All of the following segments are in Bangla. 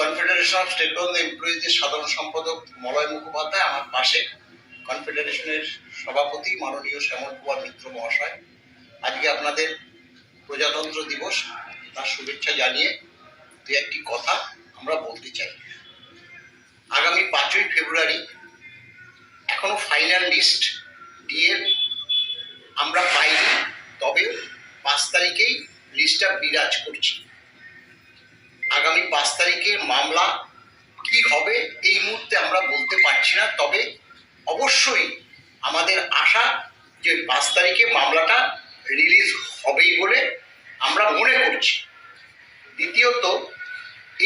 কনফেডারেশন অফ স্টেট ব্যাংক এমপ্লয়িজের সাধারণ সম্পাদক মলয় মুখোপাধ্যায় আমার পাশে। কনফেডারেশনের সভাপতি মাননীয় শ্যামল কুমার মিত্র মহাশয়। আজকে আপনাদের প্রজাতন্ত্র দিবস, তার শুভেচ্ছা জানিয়ে দু একটি কথা আমরা বলতে চাই। আগামী পাঁচই ফেব্রুয়ারি এখনও ফাইনাল লিস্ট দিয়ে আমরা পাইনি, তবে পাঁচ তারিখেই লিস্টটা বিরাজ করছি। তারিখে মামলা কি হবে, এই মুহূর্তে আমরা বলতে পারছি না। তবে অবশ্যই আমাদের আশা যে পাঁচ তারিখে মামলাটা রিলিজ হবেই বলে আমরা মনে করছি। দ্বিতীয়ত,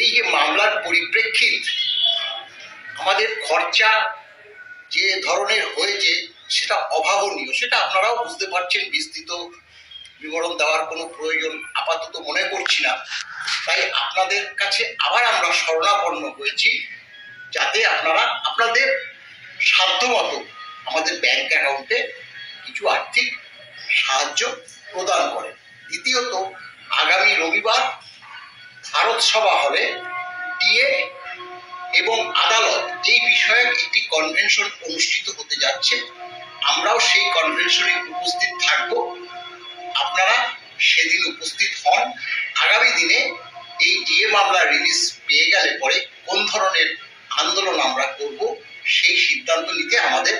এই যে মামলার পরিপ্রেক্ষিত আমাদের খরচা যে ধরনের হয়েছে সেটা অভাবনীয়, সেটা আপনারাও বুঝতে পারছেন, বিস্তৃত বিবরণ দেওয়ার কোনো প্রয়োজন আপাতত মনে করছি না। তাই আপনাদের কাছে আবার আমরা শরণাপন্ন হয়েছি যাতে আপনারা আপনাদের সাধ্যমতো আমাদের ব্যাংক অ্যাকাউন্টে কিছু আর্থিক সাহায্য প্রদান করেন। দ্বিতীয়ত, আগামী রবিবার ভারত সভা হলে ডিএ এবং আদালত এই বিষয়ে একটি কনভেনশন অনুষ্ঠিত হতে যাচ্ছে, আমরাও সেই কনভেনশনে উপস্থিত থাকব। আপনারা সেদিন উপস্থিত হন। আগামী দিনে এই ডিএ মামলা রিলিজ পেয়ে গেলে পরে কোন ধরনের আন্দোলন আমরা করব, সেই সিদ্ধান্ত নিতে আমাদের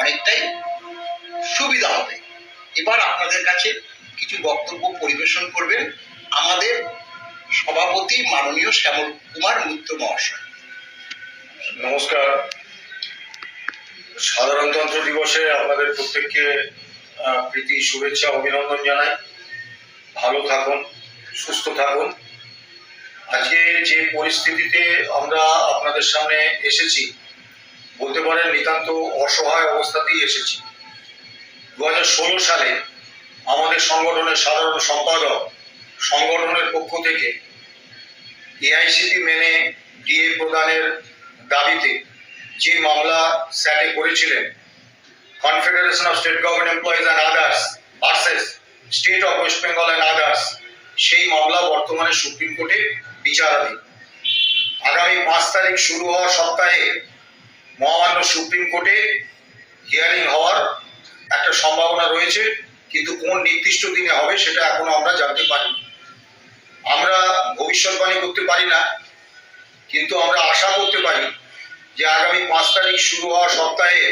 অনেকটাই সুবিধা হবে। এবার আপনাদের কাছে কিছু বক্তব্য পরিবেশন করবেন আমাদের সভাপতি মাননীয় শ্যামল কুমার মিত্র মহাশয়। নমস্কার। সাধারণতন্ত্র দিবসে আপনাদের প্রত্যেককে প্রীতি, শুভেচ্ছা, অভিনন্দন জানাই। ভালো থাকুন, সুস্থ থাকুন। আজকে যে পরিস্থিতিতে আমরা আপনাদের সামনে এসেছি, বলতে পারেন নিতান্ত অসহায় অবস্থাতেই এসেছি। দু হাজার ষোলো সালে আমাদের সংগঠনের সাধারণ সম্পাদক সংগঠনের পক্ষ থেকে এআইসিটি মেনে ডিএ প্রদানের দাবিতে যে মামলা স্যাটে করেছিলেন confederation of state government employees and others versus state of West Bengal and others সেই মামলা বর্তমানে সুপ্রিম কোর্টে বিচারাধীন। আগামী পাঁচ তারিখ শুরু হওয়ার সপ্তাহে মহামান্য সুপ্রিম কোর্টে হিয়ারিং হওয়ার একটা সম্ভাবনা রয়েছে, কিন্তু কোন নির্দিষ্ট দিনে হবে সেটা এখনও আমরা জানতে পারি আমরা ভবিষ্যৎবাণী করতে পারি না, কিন্তু আমরা আশা করতে পারি যে আগামী পাঁচ তারিখ শুরু হওয়া সপ্তাহে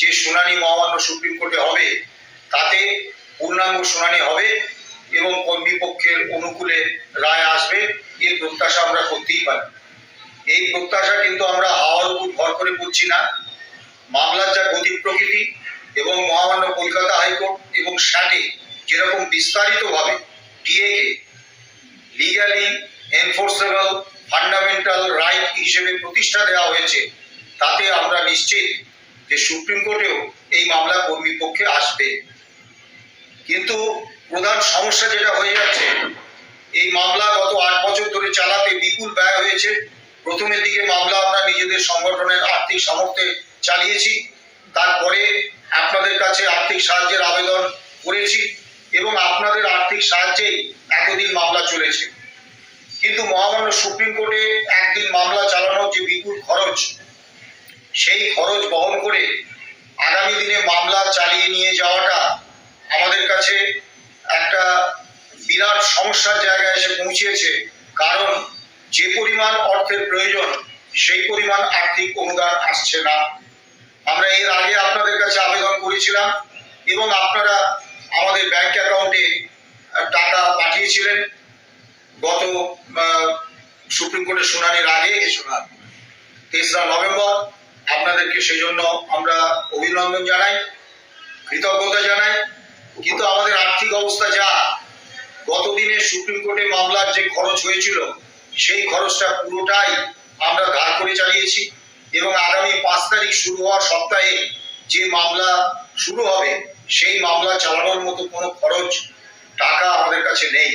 যে শুনানি মহামান্য সুপ্রিম কোর্টে হবে, তাতে পূর্ণাঙ্গ শুনানি হবে এবং কর্মীপক্ষের অনুকূলে রায় আসবে, এই প্রত্যাশা আমরা করতেই পারি। এই প্রত্যাশা কিন্তু আমরা হাওয়ার উপর ভর করে করছি না। মামলার যা গতি প্রকৃতি এবং মহামান্য কলকাতা হাইকোর্ট এবং স্যাটে যেরকম বিস্তারিতভাবে ডিএকে লিগালি এনফোর্সেবল ফান্ডামেন্টাল রাইট হিসেবে প্রতিষ্ঠা দেওয়া হয়েছে, তাতে আমরা নিশ্চিত যে সুপ্রিম কোর্টেও এই মামলা কর্মী পক্ষে আসবে। কিন্তু প্রধান সমস্যা যেটা হয়ে যাচ্ছে, এই মামলা গত আট বছর ধরে চালাতে বিপুল ব্যয় হয়েছে। প্রথমের দিকে মামলা আমরা নিজেদের সংগঠনের আর্থিক সামর্থ্যে চালিয়েছি, তারপরে আপনাদের কাছে আর্থিক সাহায্যের আবেদন করেছি এবং আপনাদের আর্থিক সাহায্যেই এতদিন মামলা চলেছে। কিন্তু মহামান্য সুপ্রিম কোর্টে একদিন মামলা চালানোর যে বিপুল খরচ, সেই খরচ বহন করে আগামী দিনে মামলা চালিয়ে নিয়ে যাওয়াটা আমাদের কাছে একটা বিরাট সমস্যার পৌঁছেছে কারণ যে পরিমাণ অর্থের প্রয়োজন, সেই পরিমাণ আর্থিক অনুদান আসছে না। আমরা এর আগে আপনাদের কাছে আবেদন করেছিলাম এবং আপনারা আমাদের ব্যাংক অ্যাকাউন্টে টাকা পাঠিয়েছিলেন। গত সুপ্রিম কোর্টের শুনানির আগে, তেসরা নভেম্বর। আপনাদেরকে সেই জন্য আমরা অভিনন্দন জানাই, কৃতজ্ঞতা জানাই। কিন্তু আমাদের আর্থিক অবস্থা যা গতদিনে সুপ্রিম কোর্টে মামলার যে খরচ হয়েছিল, সেই খরচটা পুরোটাই আমরা ধার করে চালিয়েছি এবং আগামী পাঁচ তারিখ শুরু হওয়ার সপ্তাহে যে মামলা শুরু হবে, সেই মামলা চালানোর মতো কোনো খরচ টাকা আমাদের কাছে নেই।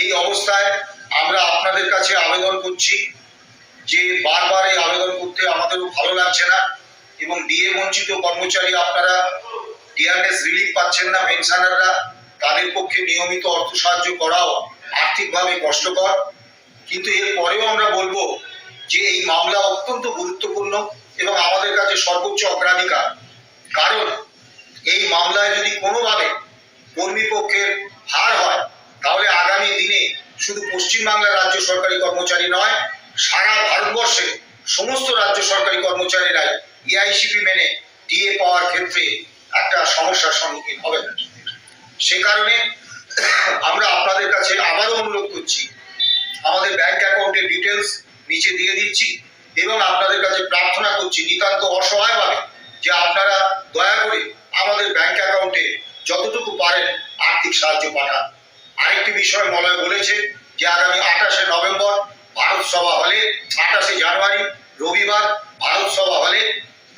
এই অবস্থায় আমরা আপনাদের কাছে আবেদন করছি যে বারবার এই আবেদন করতে আমাদেরও ভালো লাগছে না এবং ডিএ বঞ্চিত কর্মচারী আপনারা, ডিআরএস রিলিফ পাচ্ছেন না, পেনশনাররা। তাদের পক্ষে নিয়মিত অর্থ সাহায্য করাও আর্থিকভাবে কষ্টকর। কিন্তু এর পরেও আমরা বলব যে এই মামলা অত্যন্ত গুরুত্বপূর্ণ এবং আমাদের কাছে সর্বোচ্চ অগ্রাধিকার। কারণ এই মামলায় যদি কোনোভাবে কর্মী পক্ষের হার হয়, তাহলে আগামী দিনে শুধু পশ্চিমবাংলার রাজ্য সরকারি কর্মচারী নয়, সারা ভারতবর্ষে সমস্ত রাজ্য সরকারি কর্মচারীরাই এআইসিপি মেনে ডিএ পাওয়ার ক্ষেত্রে একটা সমস্যার সম্মুখীন হবেন সে কারণে আমরা আপনাদের কাছে আবারও অনুরোধ করছি, আমাদের ব্যাংক অ্যাকাউন্টের ডিটেলস নিচে দিয়ে দিচ্ছি এবং আপনাদের কাছে প্রার্থনা করছি নিতান্ত অসহায়ভাবে যে আপনারা দয়া করে আমাদের ব্যাংক অ্যাকাউন্টে যতটুকু পারেন আর্থিক সাহায্য পাঠান। আরেকটি বিষয় মলয় বলেছে যে আগামী আঠাশে নভেম্বর ভারত সভা হলে, আঠাশে জানুয়ারি রবিবার ভারত সভা হলে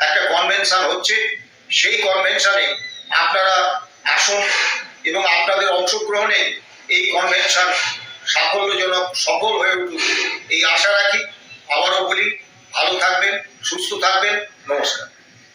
একটা কনভেনশন হচ্ছে। সেই কনভেনশনে আপনারা আসুন এবং আপনাদের অংশগ্রহণে এই কনভেনশন সাফল্যজনক সফল হয়ে উঠুক। এই আশা রাখি, আবারও বলি, ভালো থাকবেন, সুস্থ থাকবেন। নমস্কার।